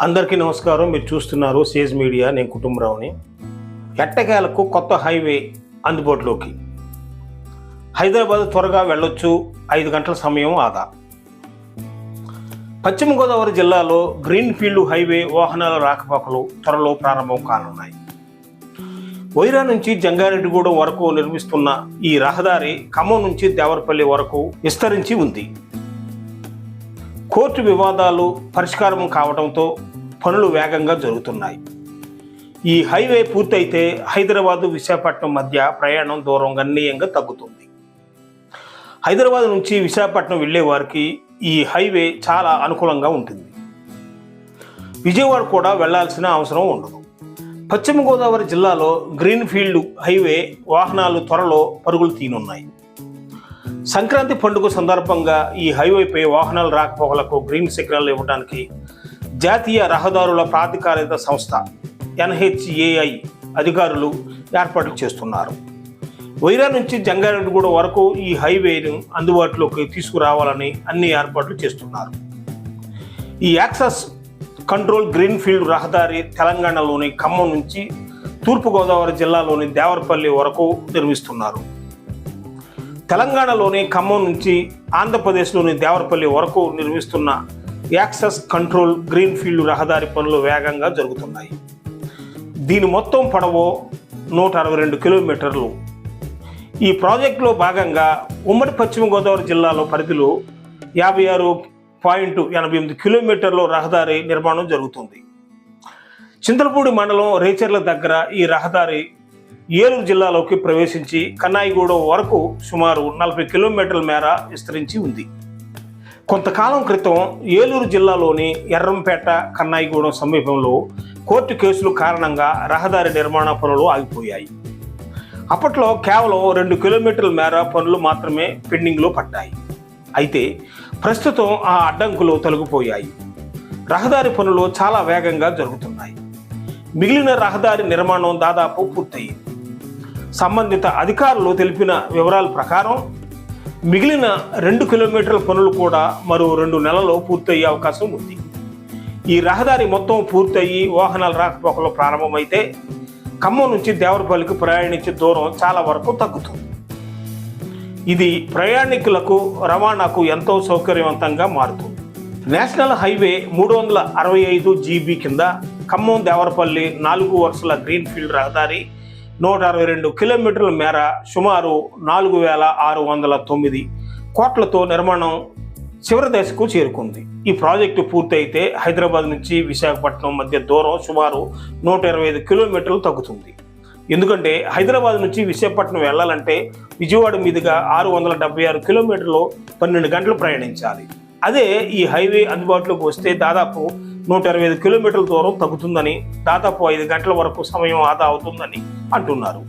అందరికీ నమస్కారం. మీరు చూస్తున్నారు సేజ్ మీడియా. నేను కుటుంబరావుని. ఎట్టకేలకు కొత్త హైవే అందుబాటులోకి. హైదరాబాద్ త్వరగా వెళ్ళొచ్చు. ఐదు గంటల సమయం ఆదా. పశ్చిమ గోదావరి జిల్లాలో గ్రీన్ ఫీల్డ్ హైవే వాహనాల రాకపోకలు త్వరలో ప్రారంభం కానున్నాయి. వైరా నుంచి జంగారెడ్డిగూడెం వరకు నిర్మిస్తున్న ఈ రహదారి ఖమ్మం నుంచి దేవరపల్లి వరకు విస్తరించి ఉంది. కోర్టు వివాదాలు పరిష్కారం కావడంతో పనులు వేగంగా జరుగుతున్నాయి. ఈ హైవే పూర్తయితే హైదరాబాదు విశాఖపట్నం మధ్య ప్రయాణం దూరం గణనీయంగా తగ్గుతుంది. హైదరాబాద్ నుంచి విశాఖపట్నం వెళ్ళే వారికి ఈ హైవే చాలా అనుకూలంగా ఉంటుంది. విజయవాడ కూడా వెళ్ళాల్సిన అవసరం ఉండదు. పశ్చిమ గోదావరి జిల్లాలో గ్రీన్ ఫీల్డ్ హైవే వాహనాలు త్వరలో పరుగులు తీనున్నాయి సంక్రాంతి పండుగ సందర్భంగా ఈ హైవేపై వాహనాలు రాకపోకలకు గ్రీన్ సిగ్నల్ ఇవ్వడానికి జాతీయ రహదారుల ప్రాధికారిత సంస్థ ఎన్హెచ్ఏఐ అధికారులు ఏర్పాట్లు చేస్తున్నారు. వైరా నుంచి జంగారెడ్డిగూడ వరకు ఈ హైవేను అందుబాటులోకి తీసుకురావాలని అన్ని ఏర్పాట్లు చేస్తున్నారు. ఈ యాక్సెస్ కంట్రోల్ గ్రీన్ ఫీల్డ్ రహదారి తెలంగాణలోని ఖమ్మం నుంచి తూర్పుగోదావరి జిల్లాలోని దేవరపల్లి వరకు నిర్మిస్తున్నారు. తెలంగాణలోని ఖమ్మం నుంచి ఆంధ్రప్రదేశ్లోని దేవరపల్లి వరకు నిర్మిస్తున్న యాక్సెస్ కంట్రోల్ గ్రీన్ ఫీల్డ్ రహదారి పనులు వేగంగా జరుగుతున్నాయి. దీని మొత్తం పొడవు నూట అరవై రెండు కిలోమీటర్లు. ఈ ప్రాజెక్టులో భాగంగా ఉమ్మడి పశ్చిమ గోదావరి జిల్లాలో పరిధిలో యాభై ఆరు పాయింట్ ఎనభై ఎనిమిది కిలోమీటర్ల రహదారి నిర్మాణం జరుగుతుంది. చింతలపూడి మండలం రేచర్ల దగ్గర ఈ రహదారి ఏలూరు జిల్లాలోకి ప్రవేశించి కన్నాయిగూడెం వరకు సుమారు నలభై కిలోమీటర్ల మేర విస్తరించి ఉంది. కొంతకాలం క్రితం ఏలూరు జిల్లాలోని ఎర్రంపేట కన్నాయిగూడెం సమీపంలో కోర్టు కేసులు కారణంగా రహదారి నిర్మాణ పనులు ఆగిపోయాయి. అప్పట్లో కేవలం రెండు కిలోమీటర్ల మేర పనులు మాత్రమే పెండింగ్లో పడ్డాయి. అయితే ప్రస్తుతం ఆ అడ్డంకులు తొలగిపోయాయి. రహదారి పనులు చాలా వేగంగా జరుగుతున్నాయి. మిగిలిన రహదారి నిర్మాణం దాదాపు పూర్తయింది. సంబంధిత అధికారులు తెలిపిన వివరాల ప్రకారం మిగిలిన రెండు కిలోమీటర్ల పనులు కూడా మరో రెండు నెలల్లో పూర్తయ్యే అవకాశం ఉంది. ఈ రహదారి మొత్తం పూర్తయి వాహనాలు రాకపోకలు ప్రారంభమైతే ఖమ్మం నుంచి దేవరపల్లికి ప్రయాణించే దూరం చాలా వరకు తగ్గుతుంది. ఇది ప్రయాణికులకు రవాణాకు ఎంతో సౌకర్యవంతంగా మారుతుంది. నేషనల్ హైవే మూడు వందల అరవై ఐదు జీబీ కింద ఖమ్మం దేవరపల్లి నాలుగు వరుసల గ్రీన్ ఫీల్డ్ రహదారి నూట అరవై రెండు కిలోమీటర్ల మేర సుమారు నాలుగు వేల ఆరు వందల తొమ్మిది కోట్లతో నిర్మాణం చివరి దశకు చేరుకుంది. ఈ ప్రాజెక్టు పూర్తయితే హైదరాబాద్ నుంచి విశాఖపట్నం మధ్య దూరం సుమారు నూట ఇరవై ఐదు కిలోమీటర్లు తగ్గుతుంది. ఎందుకంటే హైదరాబాద్ నుంచి విశాఖపట్నం వెళ్ళాలంటే విజయవాడ మీదుగా ఆరు వందల డెబ్బై ఆరు కిలోమీటర్లు పన్నెండు గంటలు ప్రయాణించాలి. అదే ఈ హైవే అందుబాటులోకి వస్తే దాదాపు నూట ఇరవై ఐదు కిలోమీటర్ల దూరం తగ్గుతుందని దాదాపు ఐదు గంటల వరకు సమయం ఆదా అవుతుందని అంటున్నారు.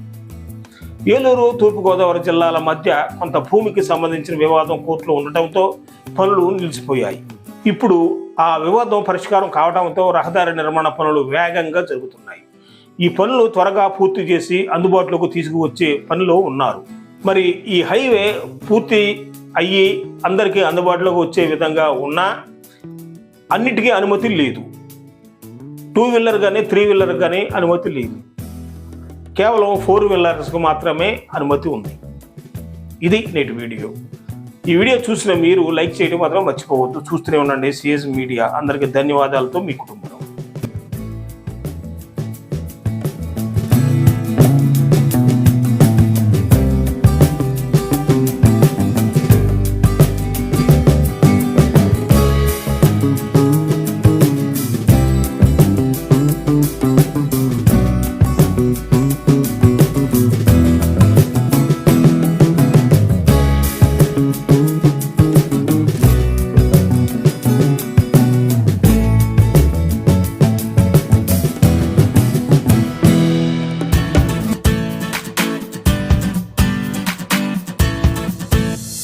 ఏలూరు తూర్పుగోదావరి జిల్లాల మధ్య కొంత భూమికి సంబంధించిన వివాదం కోర్టులో ఉండటంతో పనులు నిలిచిపోయాయి. ఇప్పుడు ఆ వివాదం పరిష్కారం కావడంతో రహదారి నిర్మాణ పనులు వేగంగా జరుగుతున్నాయి. ఈ పనులు త్వరగా పూర్తి చేసి అందుబాటులోకి తీసుకువచ్చే పనిలో ఉన్నారు. మరి ఈ హైవే పూర్తి అయ్యి అందరికీ అందుబాటులోకి వచ్చే విధంగా ఉన్నా అన్నిటికీ అనుమతి లేదు. టూ వీలర్ కానీ త్రీ వీలర్ కానీ అనుమతి లేదు. కేవలం ఫోర్ వీలర్స్కు మాత్రమే అనుమతి ఉంది. ఇది నేటి వీడియో. ఈ వీడియో చూసిన మీరు లైక్ చేయడం మాత్రం మర్చిపోవద్దు. చూస్తూనే ఉండండి. CS media. అందరికీ ధన్యవాదాలతో మీ కుటుంబం.